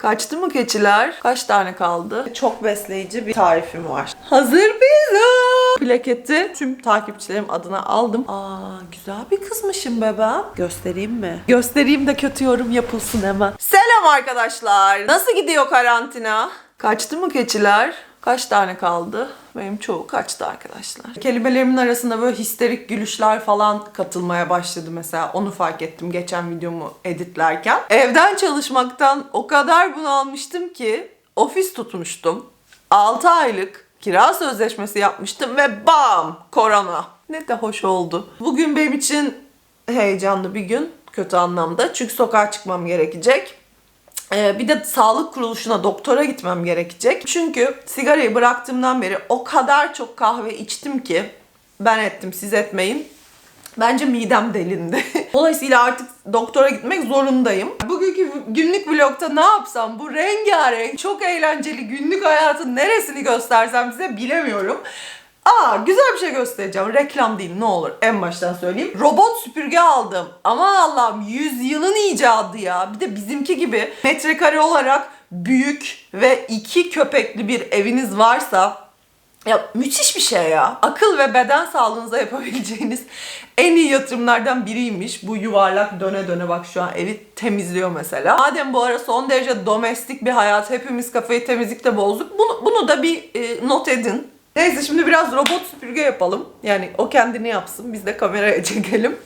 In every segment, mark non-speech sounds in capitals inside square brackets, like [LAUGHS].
Kaçtı mı keçiler? Kaç tane kaldı? Çok besleyici bir tarifim var. Hazır pizza. Plaketi tüm takipçilerim adına aldım. Aa güzel bir kızmışım be ben. Göstereyim mi? Göstereyim de kötü yorum yapılsın hemen. Selam arkadaşlar. Nasıl gidiyor karantina? Kaçtı mı keçiler? Kaç tane kaldı? Benim çoğu kaçtı arkadaşlar. Kelimelerimin arasında böyle histerik gülüşler falan katılmaya başladı mesela. Onu fark ettim geçen videomu editlerken. Evden çalışmaktan o kadar bunalmıştım ki ofis tutmuştum. 6 aylık kira sözleşmesi yapmıştım ve bam korona. Ne de hoş oldu. Bugün benim için heyecanlı bir gün kötü anlamda. Çünkü sokağa çıkmam gerekecek. Ee, bir de sağlık kuruluşuna doktora gitmem gerekecek. Çünkü sigarayı bıraktığımdan beri o kadar çok kahve içtim ki ben ettim siz etmeyin. Bence midem delindi. [LAUGHS] Dolayısıyla artık doktora gitmek zorundayım. Bugünkü günlük vlogta ne yapsam bu rengarenk, çok eğlenceli günlük hayatın neresini göstersem size bilemiyorum. Aa güzel bir şey göstereceğim. Reklam değil ne olur. En baştan söyleyeyim. Robot süpürge aldım. Aman Allah'ım yüzyılın icadı ya. Bir de bizimki gibi metrekare olarak büyük ve iki köpekli bir eviniz varsa ya müthiş bir şey ya. Akıl ve beden sağlığınıza yapabileceğiniz [LAUGHS] en iyi yatırımlardan biriymiş. Bu yuvarlak döne döne bak şu an evi temizliyor mesela. Madem bu ara son derece domestik bir hayat, hepimiz kafayı temizlikle bozduk. Bunu, bunu da bir e, not edin. Neyse şimdi biraz robot süpürge yapalım. Yani o kendini yapsın. Biz de kameraya [LAUGHS] çekelim.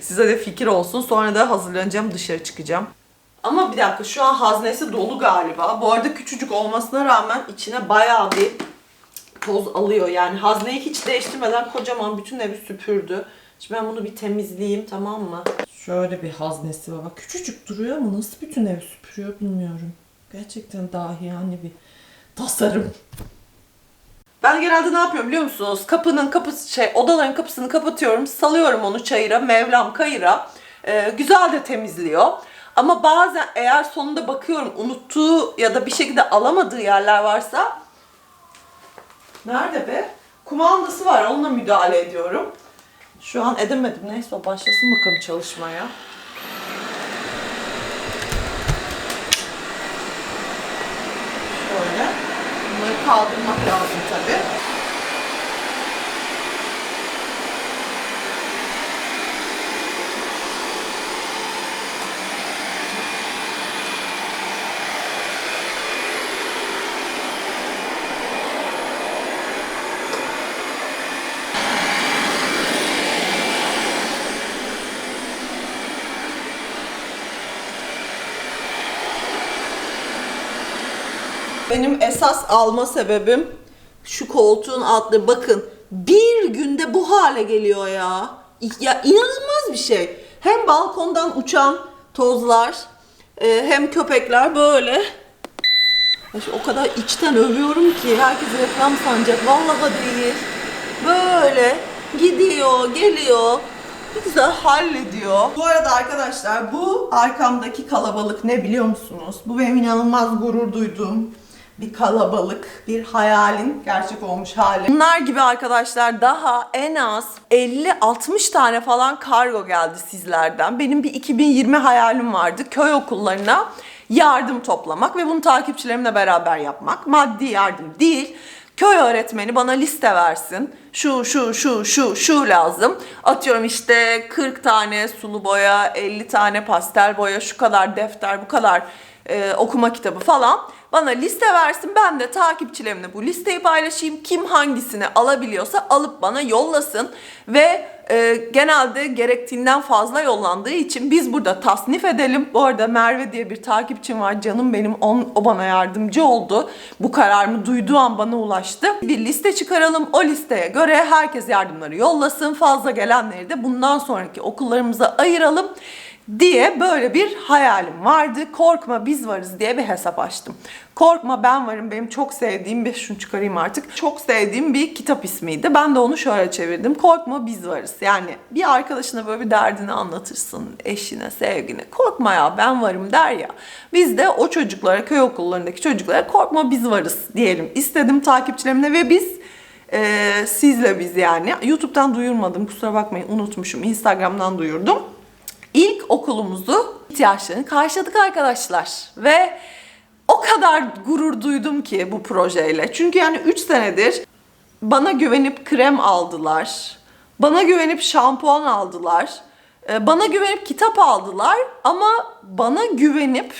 Size de fikir olsun. Sonra da hazırlanacağım dışarı çıkacağım. Ama bir dakika şu an haznesi dolu galiba. Bu arada küçücük olmasına rağmen içine bayağı bir toz alıyor. Yani hazneyi hiç değiştirmeden kocaman bütün evi süpürdü. Şimdi ben bunu bir temizleyeyim tamam mı? Şöyle bir haznesi var. Bak küçücük duruyor ama nasıl bütün evi süpürüyor bilmiyorum. Gerçekten dahi yani bir tasarım. Ben genelde ne yapıyorum biliyor musunuz? Kapının kapısı şey odaların kapısını kapatıyorum. Salıyorum onu çayıra, Mevlam kayıra. Ee, güzel de temizliyor. Ama bazen eğer sonunda bakıyorum unuttuğu ya da bir şekilde alamadığı yerler varsa Nerede be? Kumandası var onunla müdahale ediyorum. Şu an edemedim. Neyse başlasın bakalım çalışmaya. Şöyle. Bunları kaldırmak lazım tabii. Benim esas alma sebebim şu koltuğun altında bakın bir günde bu hale geliyor ya. Ya inanılmaz bir şey. Hem balkondan uçan tozlar e, hem köpekler böyle. O kadar içten övüyorum ki herkes reklam sanacak. Vallahi değil. Böyle gidiyor, geliyor. Bir güzel hallediyor. Bu arada arkadaşlar bu arkamdaki kalabalık ne biliyor musunuz? Bu benim inanılmaz gurur duyduğum bir kalabalık, bir hayalin gerçek olmuş hali. Bunlar gibi arkadaşlar daha en az 50-60 tane falan kargo geldi sizlerden. Benim bir 2020 hayalim vardı. Köy okullarına yardım toplamak ve bunu takipçilerimle beraber yapmak. Maddi yardım değil. Köy öğretmeni bana liste versin. Şu, şu, şu, şu, şu lazım. Atıyorum işte 40 tane sulu boya, 50 tane pastel boya, şu kadar defter, bu kadar e, okuma kitabı falan. Bana liste versin ben de takipçilerimle bu listeyi paylaşayım. Kim hangisini alabiliyorsa alıp bana yollasın. Ve e, genelde gerektiğinden fazla yollandığı için biz burada tasnif edelim. Bu arada Merve diye bir takipçim var canım benim on, o bana yardımcı oldu. Bu kararımı duyduğu an bana ulaştı. Bir liste çıkaralım o listeye göre herkes yardımları yollasın. Fazla gelenleri de bundan sonraki okullarımıza ayıralım diye böyle bir hayalim vardı. Korkma biz varız diye bir hesap açtım. Korkma ben varım benim çok sevdiğim bir şunu çıkarayım artık. Çok sevdiğim bir kitap ismiydi. Ben de onu şöyle çevirdim. Korkma biz varız. Yani bir arkadaşına böyle bir derdini anlatırsın. Eşine, sevgine. Korkma ya ben varım der ya. Biz de o çocuklara, köy okullarındaki çocuklara korkma biz varız diyelim. İstedim takipçilerimle ve biz e, sizle biz yani. YouTube'dan duyurmadım kusura bakmayın unutmuşum. Instagram'dan duyurdum. İlk okulumuzu ihtiyaçlarını karşıladık arkadaşlar. Ve kadar gurur duydum ki bu projeyle. Çünkü yani 3 senedir bana güvenip krem aldılar. Bana güvenip şampuan aldılar. e, Bana güvenip kitap aldılar ama bana güvenip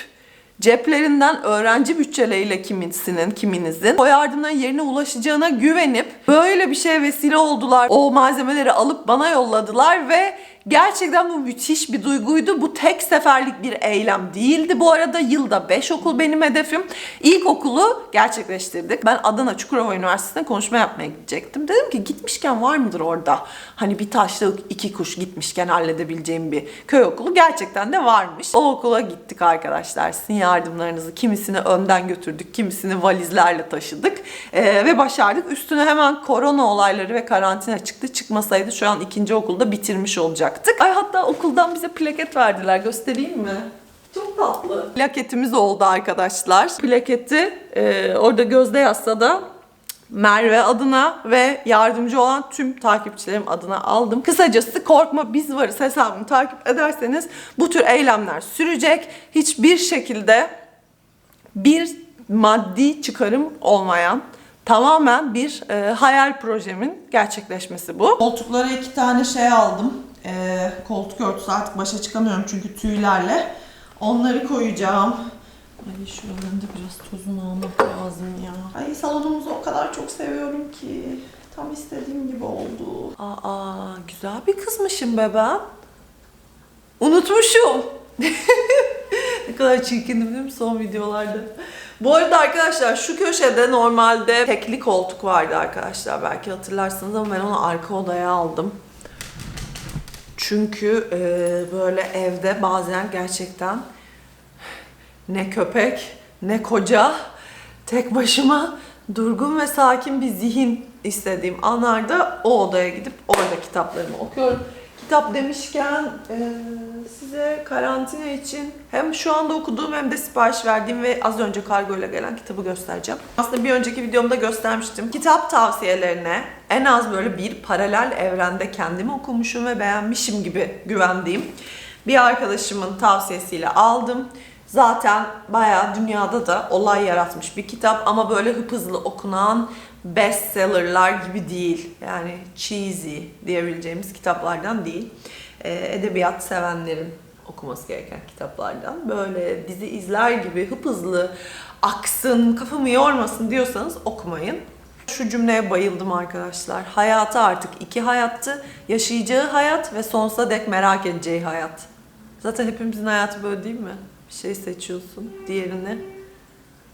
ceplerinden öğrenci bütçeleriyle kimisinin, kiminizin o yardımların yerine ulaşacağına güvenip böyle bir şeye vesile oldular. O malzemeleri alıp bana yolladılar ve gerçekten bu müthiş bir duyguydu. Bu tek seferlik bir eylem değildi. Bu arada yılda 5 okul benim hedefim. İlk okulu gerçekleştirdik. Ben Adana Çukurova Üniversitesi'ne konuşma yapmaya gidecektim. Dedim ki gitmişken var mıdır orada? Hani bir taşla iki kuş gitmişken halledebileceğim bir köy okulu. Gerçekten de varmış. O okula gittik arkadaşlar. Sizin yardımlarınızı kimisini önden götürdük, kimisini valizlerle taşıdık. Ee, ve başardık. Üstüne hemen korona olayları ve karantina çıktı. Çıkmasaydı şu an ikinci okulda bitirmiş olacaktık. Ay hatta okuldan bize plaket verdiler. Göstereyim mi? Çok tatlı. Plaketimiz oldu arkadaşlar. Plaketi e, orada gözde yazsa da Merve adına ve yardımcı olan tüm takipçilerim adına aldım. Kısacası korkma biz varız hesabını takip ederseniz bu tür eylemler sürecek. Hiçbir şekilde bir maddi çıkarım olmayan tamamen bir e, hayal projemin gerçekleşmesi bu. Koltuklara iki tane şey aldım. Ee, koltuk örtüsü artık başa çıkamıyorum çünkü tüylerle. Onları koyacağım. Ay şuralarında biraz tozunu almak lazım ya. Ay salonumuzu o kadar çok seviyorum ki. Tam istediğim gibi oldu. Aa güzel bir kızmışım be ben. Unutmuşum. [LAUGHS] ne kadar çirkindim değil mi son videolarda? Bu arada arkadaşlar şu köşede normalde tekli koltuk vardı arkadaşlar. Belki hatırlarsınız ama ben onu arka odaya aldım. Çünkü e, böyle evde bazen gerçekten ne köpek ne koca tek başıma durgun ve sakin bir zihin istediğim anlarda o odaya gidip orada kitaplarımı okuyorum. Kitap demişken e, size karantina için hem şu anda okuduğum hem de sipariş verdiğim ve az önce kargo ile gelen kitabı göstereceğim. Aslında bir önceki videomda göstermiştim. Kitap tavsiyelerine en az böyle bir paralel evrende kendimi okumuşum ve beğenmişim gibi güvendiğim bir arkadaşımın tavsiyesiyle aldım. Zaten bayağı dünyada da olay yaratmış bir kitap ama böyle hıp hızlı okunan bestsellerlar gibi değil. Yani cheesy diyebileceğimiz kitaplardan değil. Ee, edebiyat sevenlerin okuması gereken kitaplardan. Böyle dizi izler gibi hıp hızlı aksın, kafamı yormasın diyorsanız okumayın. Şu cümleye bayıldım arkadaşlar. Hayatı artık iki hayattı. Yaşayacağı hayat ve sonsuza dek merak edeceği hayat. Zaten hepimizin hayatı böyle değil mi? Bir şey seçiyorsun, diğerini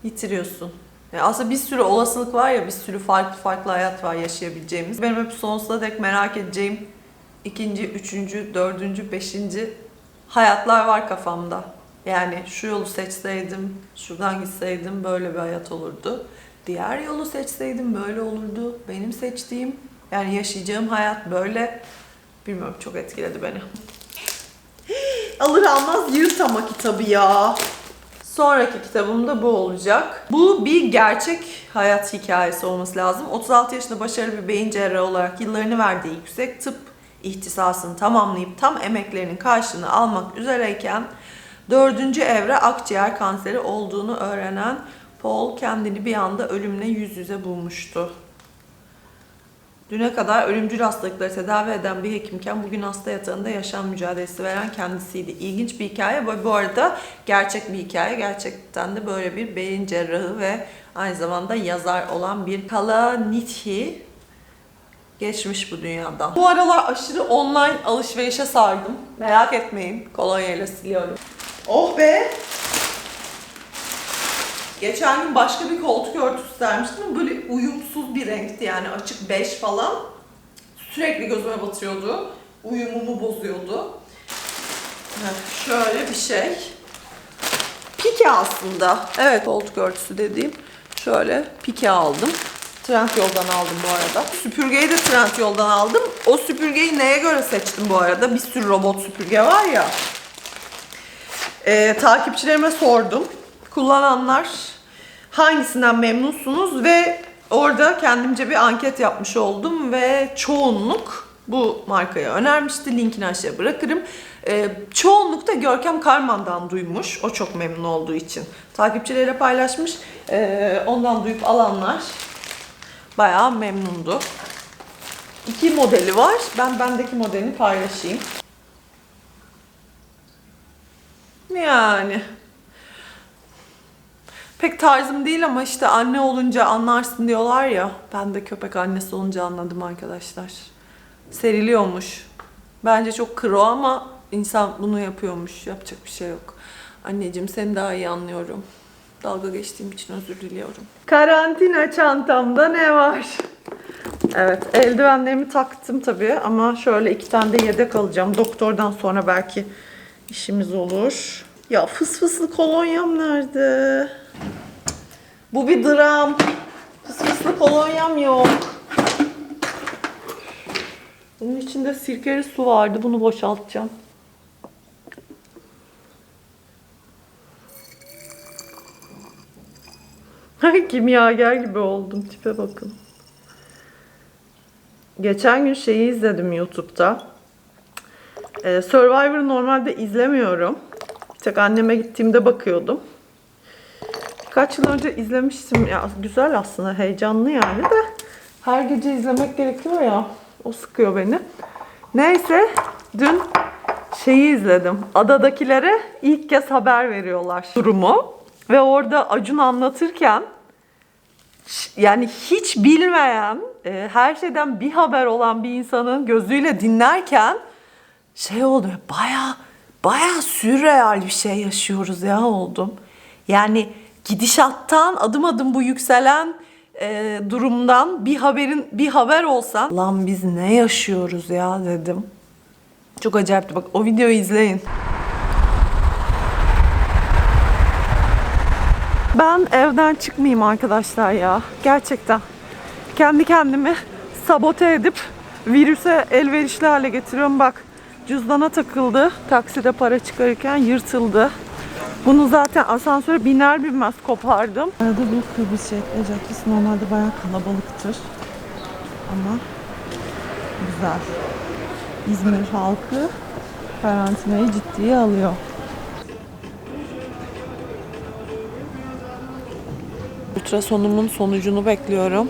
yitiriyorsun. Yani aslında bir sürü olasılık var ya, bir sürü farklı farklı hayat var yaşayabileceğimiz. Benim hep sonsuza dek merak edeceğim ikinci, üçüncü, dördüncü, beşinci hayatlar var kafamda. Yani şu yolu seçseydim, şuradan gitseydim böyle bir hayat olurdu. Diğer yolu seçseydim böyle olurdu. Benim seçtiğim, yani yaşayacağım hayat böyle. Bilmiyorum çok etkiledi beni. Alır almaz yırt ama kitabı ya. Sonraki kitabım da bu olacak. Bu bir gerçek hayat hikayesi olması lazım. 36 yaşında başarılı bir beyin cerrahı olarak yıllarını verdiği yüksek tıp ihtisasını tamamlayıp tam emeklerinin karşılığını almak üzereyken dördüncü evre akciğer kanseri olduğunu öğrenen Paul kendini bir anda ölümle yüz yüze bulmuştu. Düne kadar ölümcül hastalıkları tedavi eden bir hekimken bugün hasta yatağında yaşam mücadelesi veren kendisiydi. İlginç bir hikaye. Bu, bu arada gerçek bir hikaye. Gerçekten de böyle bir beyin cerrahı ve aynı zamanda yazar olan bir Kalanithi geçmiş bu dünyadan. Bu aralar aşırı online alışverişe sardım. Merak etmeyin. Kolonyayla siliyorum. Oh be! Geçen gün başka bir koltuk örtüsü sermiştim böyle uyumsuz bir renkti yani açık beş falan. Sürekli gözüme batıyordu. Uyumumu bozuyordu. Şöyle bir şey. Pike aslında. Evet koltuk örtüsü dediğim. Şöyle pike aldım. Trendyol'dan aldım bu arada. Süpürgeyi de Trendyol'dan aldım. O süpürgeyi neye göre seçtim bu arada? Bir sürü robot süpürge var ya. Ee, takipçilerime sordum. Kullananlar hangisinden memnunsunuz ve orada kendimce bir anket yapmış oldum ve çoğunluk bu markayı önermişti. Linkini aşağıya bırakırım. Ee, çoğunlukta Görkem Karman'dan duymuş. O çok memnun olduğu için. Takipçileriyle paylaşmış. Ee, ondan duyup alanlar bayağı memnundu. İki modeli var. Ben bendeki modelini paylaşayım. Yani pek tarzım değil ama işte anne olunca anlarsın diyorlar ya. Ben de köpek annesi olunca anladım arkadaşlar. Seriliyormuş. Bence çok kro ama insan bunu yapıyormuş. Yapacak bir şey yok. Anneciğim seni daha iyi anlıyorum. Dalga geçtiğim için özür diliyorum. Karantina çantamda ne var? Evet, eldivenlerimi taktım tabii ama şöyle iki tane de yedek alacağım. Doktordan sonra belki işimiz olur. Ya fıs fıslı kolonyam nerede? Bu bir dram. Fıs fıslı kolonyam yok. Bunun içinde sirkeli su vardı. Bunu boşaltacağım. [LAUGHS] Kimyager gibi oldum. Tipe bakın. Geçen gün şeyi izledim YouTube'da. Ee, Survivor'ı normalde izlemiyorum. Bir tek anneme gittiğimde bakıyordum. Birkaç yıl önce izlemiştim. Ya güzel aslında, heyecanlı yani de. Her gece izlemek gerekiyor ya. O sıkıyor beni. Neyse, dün şeyi izledim. Adadakilere ilk kez haber veriyorlar durumu. Ve orada Acun anlatırken yani hiç bilmeyen, e, her şeyden bir haber olan bir insanın gözüyle dinlerken şey oldu. Baya baya sürreal bir şey yaşıyoruz ya oldum. Yani gidişattan adım adım bu yükselen e, durumdan bir haberin bir haber olsa lan biz ne yaşıyoruz ya dedim. Çok acayipti. Bak o videoyu izleyin. Ben evden çıkmayayım arkadaşlar ya. Gerçekten. Kendi kendimi sabote edip virüse elverişli hale getiriyorum. Bak cüzdana takıldı. Takside para çıkarırken yırtıldı. Bunu zaten asansöre biner binmez kopardım. Arada bu Kıbrıs Şehitler Caddesi normalde bayağı kalabalıktır. Ama güzel. İzmir halkı karantinayı ciddiye alıyor. Ultrasonumun sonucunu bekliyorum.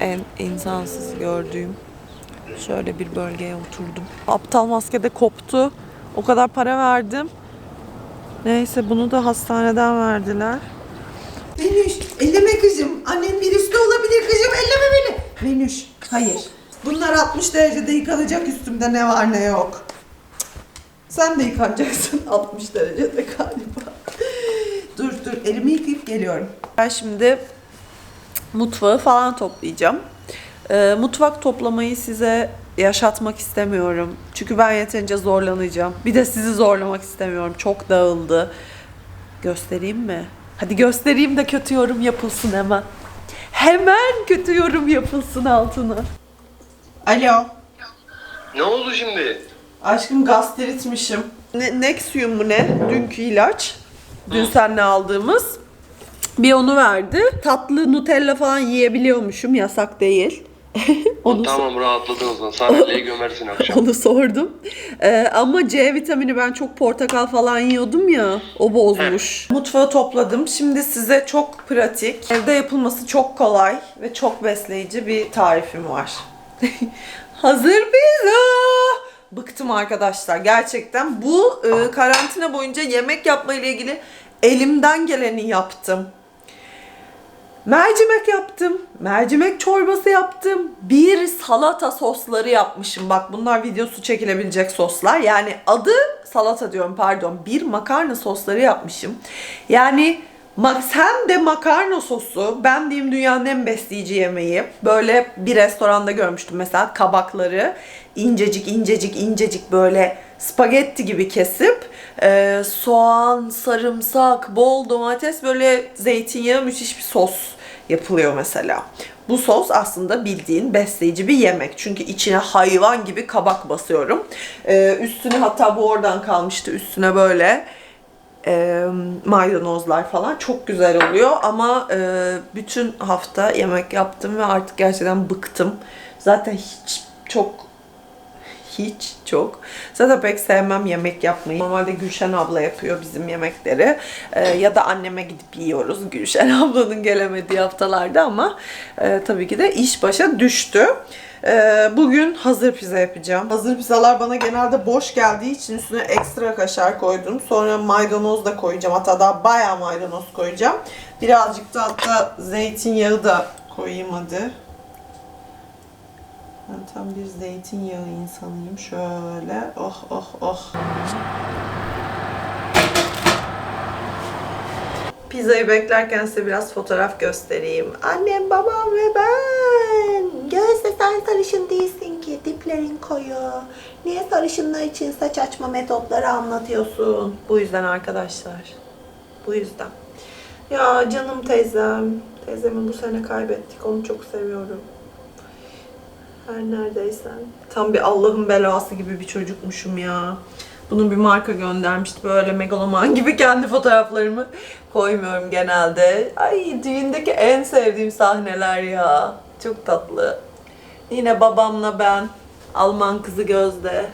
En insansız gördüğüm şöyle bir bölgeye oturdum. Aptal maske de koptu. O kadar para verdim. Neyse bunu da hastaneden verdiler. Venüş, elleme kızım. Annen virüslü olabilir kızım, elleme beni. Venüş, hayır. Bunlar 60 derecede yıkanacak üstümde ne var ne yok. Sen de yıkanacaksın [LAUGHS] 60 derecede galiba. dur dur, elimi yıkayıp geliyorum. Ben şimdi mutfağı falan toplayacağım. Ee, mutfak toplamayı size yaşatmak istemiyorum. Çünkü ben yeterince zorlanacağım. Bir de sizi zorlamak istemiyorum. Çok dağıldı. Göstereyim mi? Hadi göstereyim de kötü yorum yapılsın hemen. Hemen kötü yorum yapılsın altına. Alo, Ne oldu şimdi? Aşkım gastritmişim. Ne, Nexium mu ne? Dünkü ilaç. Dün seninle aldığımız. Bir onu verdi. Tatlı Nutella falan yiyebiliyormuşum. Yasak değil. [LAUGHS] onu, tamam rahatladın o zaman. Sandalyeye gömersin akşam. [LAUGHS] onu sordum. Ee, ama C vitamini ben çok portakal falan yiyordum ya. O bozmuş. Mutfağı topladım. Şimdi size çok pratik, evde yapılması çok kolay ve çok besleyici bir tarifim var. [LAUGHS] Hazır pizza. Bıktım arkadaşlar gerçekten. Bu e, karantina boyunca yemek yapma ile ilgili elimden geleni yaptım. Mercimek yaptım. Mercimek çorbası yaptım. Bir salata sosları yapmışım. Bak bunlar videosu çekilebilecek soslar. Yani adı salata diyorum pardon. Bir makarna sosları yapmışım. Yani sen de makarna sosu. Ben diyeyim dünyanın en besleyici yemeği. Böyle bir restoranda görmüştüm mesela kabakları. incecik incecik incecik böyle spagetti gibi kesip e, soğan, sarımsak, bol domates böyle zeytinyağı müthiş bir sos yapılıyor mesela. Bu sos aslında bildiğin besleyici bir yemek. Çünkü içine hayvan gibi kabak basıyorum. Ee, üstüne hatta bu oradan kalmıştı. Üstüne böyle e, maydanozlar falan çok güzel oluyor. Ama e, bütün hafta yemek yaptım ve artık gerçekten bıktım. Zaten hiç çok hiç çok. Zaten pek sevmem yemek yapmayı. Normalde Gülşen abla yapıyor bizim yemekleri. Ee, ya da anneme gidip yiyoruz Gülşen [LAUGHS] ablanın gelemediği haftalarda ama e, tabii ki de iş başa düştü. Ee, bugün hazır pizza yapacağım. Hazır pizzalar bana genelde boş geldiği için üstüne ekstra kaşar koydum. Sonra maydanoz da koyacağım. Hatta daha bayağı maydanoz koyacağım. Birazcık da hatta zeytinyağı da koyayım hadi. Ben tam bir zeytinyağı insanıyım. Şöyle. Oh oh oh. Pizzayı beklerken size biraz fotoğraf göstereyim. Annem, babam ve ben. Gözde sen sarışın değilsin ki. Diplerin koyu. Niye sarışınlar için saç açma metotları anlatıyorsun? Bu yüzden arkadaşlar. Bu yüzden. Ya canım teyzem. Teyzemi bu sene kaybettik. Onu çok seviyorum. Her neredeysen. Tam bir Allah'ın belası gibi bir çocukmuşum ya. Bunun bir marka göndermişti böyle megaloman [LAUGHS] gibi kendi fotoğraflarımı koymuyorum genelde. Ay düğündeki en sevdiğim sahneler ya. Çok tatlı. Yine babamla ben, Alman kızı Gözde.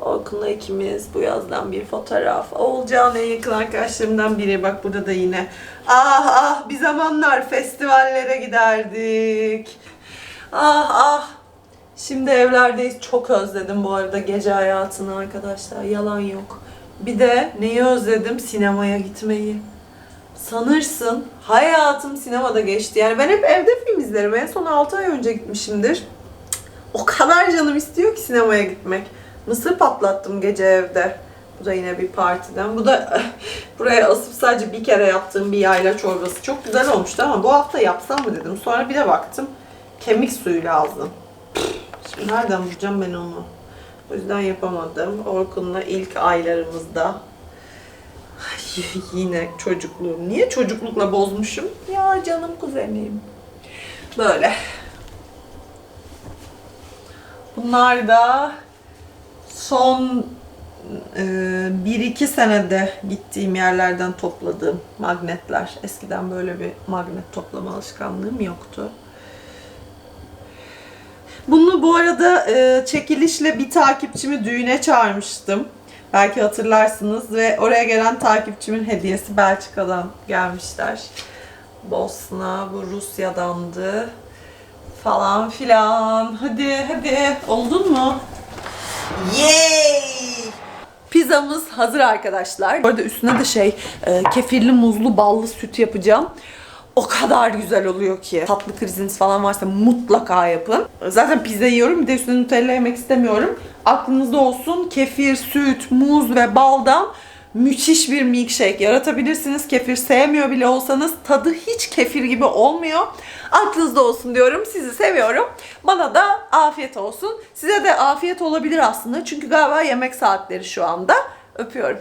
Orkun'la ikimiz bu yazdan bir fotoğraf. Oğulcan en yakın arkadaşlarımdan biri. Bak burada da yine. Ah ah bir zamanlar festivallere giderdik. Ah ah. Şimdi evlerdeyiz. Çok özledim bu arada gece hayatını arkadaşlar. Yalan yok. Bir de neyi özledim? Sinemaya gitmeyi. Sanırsın hayatım sinemada geçti. Yani ben hep evde film izlerim. En son 6 ay önce gitmişimdir. O kadar canım istiyor ki sinemaya gitmek. Mısır patlattım gece evde. Bu da yine bir partiden. Bu da [LAUGHS] buraya asıp sadece bir kere yaptığım bir yayla çorbası. Çok güzel olmuştu ama bu hafta yapsam mı dedim. Sonra bir de baktım. Kemik suyu lazım. Nereden bulacağım ben onu? O yüzden yapamadım. Orkun'la ilk aylarımızda Ay, yine çocukluğum. Niye çocuklukla bozmuşum? Ya canım kuzenim. Böyle. Bunlar da son e, 1-2 senede gittiğim yerlerden topladığım magnetler. Eskiden böyle bir magnet toplama alışkanlığım yoktu. Bunu bu arada e, çekilişle bir takipçimi düğüne çağırmıştım. Belki hatırlarsınız ve oraya gelen takipçimin hediyesi Belçika'dan gelmişler. Bosna, bu Rusya'dandı falan filan. Hadi hadi oldun mu? Yay! Pizzamız hazır arkadaşlar. Bu arada üstüne de şey e, kefirli muzlu ballı süt yapacağım. O kadar güzel oluyor ki. Tatlı kriziniz falan varsa mutlaka yapın. Zaten pizza yiyorum bir de üstüne Nutella yemek istemiyorum. Aklınızda olsun kefir, süt, muz ve baldan müthiş bir milkshake yaratabilirsiniz. Kefir sevmiyor bile olsanız tadı hiç kefir gibi olmuyor. Aklınızda olsun diyorum. Sizi seviyorum. Bana da afiyet olsun. Size de afiyet olabilir aslında. Çünkü galiba yemek saatleri şu anda. Öpüyorum.